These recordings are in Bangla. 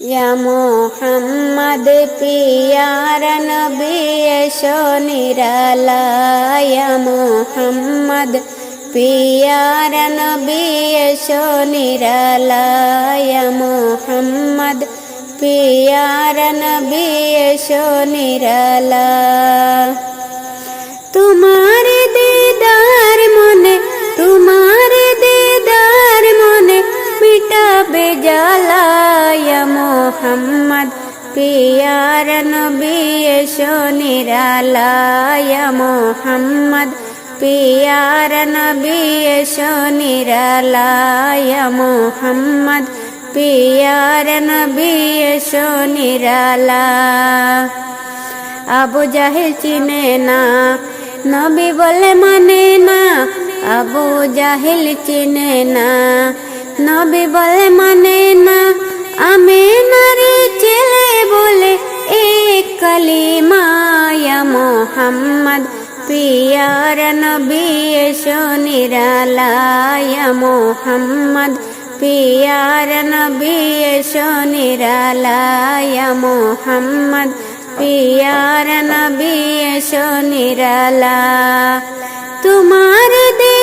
ইয়া মোহাম্মদ পিয়ার নবী এসো নিরালা ইয়া মোহাম্মদ। পিয়ার নবী এসো নিরালা ইয়া মোহাম্মদ। পিয়ার নবী এসো নিরালা। তোমার দিদার মনে, তোমার দিদার মনে মিটাবে জ্বালায়া মোহাম্মদ পিয়ার নবী নিরালায়া মোহাম্মদ পিয়ার নবী নিরালায়া মোহাম্মদ পিয়ার নবী এসো নিরালা। আবু জাহেল চিনে না, নবী বলে মানে না। আবু জাহেল চিনে না, নবী বলে মানে না। আমি কালিমায়া মোহাম্মদ, পিয়ার নবী এসো নিরালায়া মোহাম্মদ, পিয়ার নবী এসো নিরালায়া মোহাম্মদ, পিয়ার নবী নিরালা। তোমার দিদার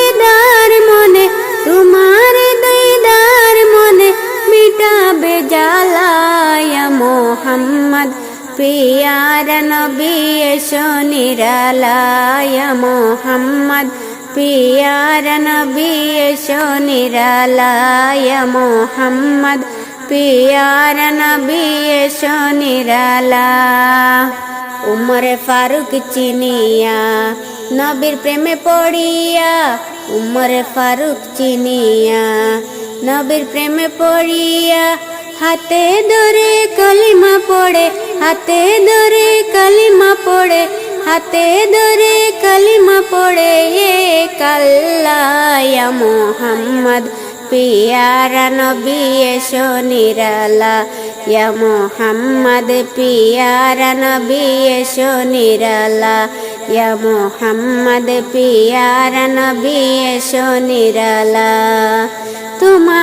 পিয়ার নবী এসো নিরালায়া মোহাম্মদ। পিয়ার নবী এসো নিরালায়া মোহাম্মদ। পিয়ার নবী এসো নিরালা। উমরে ফারুক চিনিয়া, নবীর প্রেমে পড়িয়া। উমরে ফারুক চিনিয়া, নবীর প্রেমে পড়িয়া। হাতে ধরে কলিমা পড়ে, হাতে ধরে কলিমা পড়ে, হাতে ধরে কলিমা পড়ে, এ কাল্লায়া মোহাম্মদ, পিয়ারা নবী এসো নিরালা ইয়া মোহাম্মদ, পিয়ারা নবী এসো নিরালা ইয়া মোহাম্মদ, পিয়ারা নবী এসো নিরালা। তোমার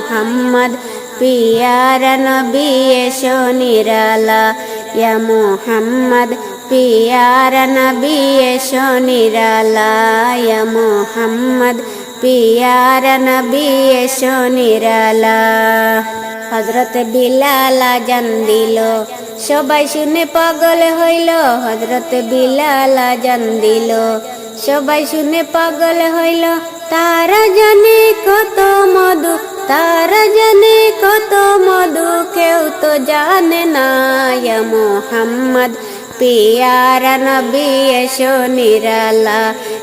মোহাম্মদ, পিয়ারা নবী এসো নিরালা। ইয়া মোহাম্মদ, পিয়ার নবী এসো নিরালা। ইয়া মোহাম্মদ, পিয়ার নবী এসো নিরালা। হজরত বিলাল জান দিল। সবাই শুনে পাগল হইল। হজরত বিলাল জান দিল। সবাই শুনে পাগল হইল। তারা জানে কত মধু। তারা জানে কত মধু কেউ তো জানে না। মোহাম্মদ, পিয়ারা নবী এসো নিরালা।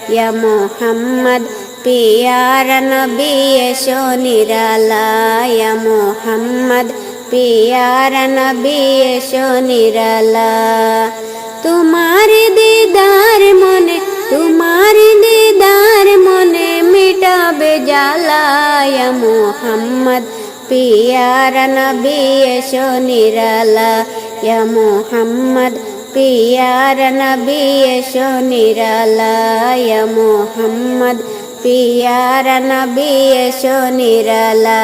ইয়া মোহাম্মদ, পিয়ারা নবী এসো নিরালা। ইয়া মোহাম্মদ, পিয়ারা নবী এসো নিরালা। তোমার দিদার মনে, তোমার দিদার মনে মিটাবে জ্বালা। মোহাম্মদ, পিয়ারা নবী এসো নিরালা। ইয়া মোহাম্মদ, পিয়ার নবী এসো নিরালা। মোহাম্মদ, পিয়ার নবী এসো নিরালা।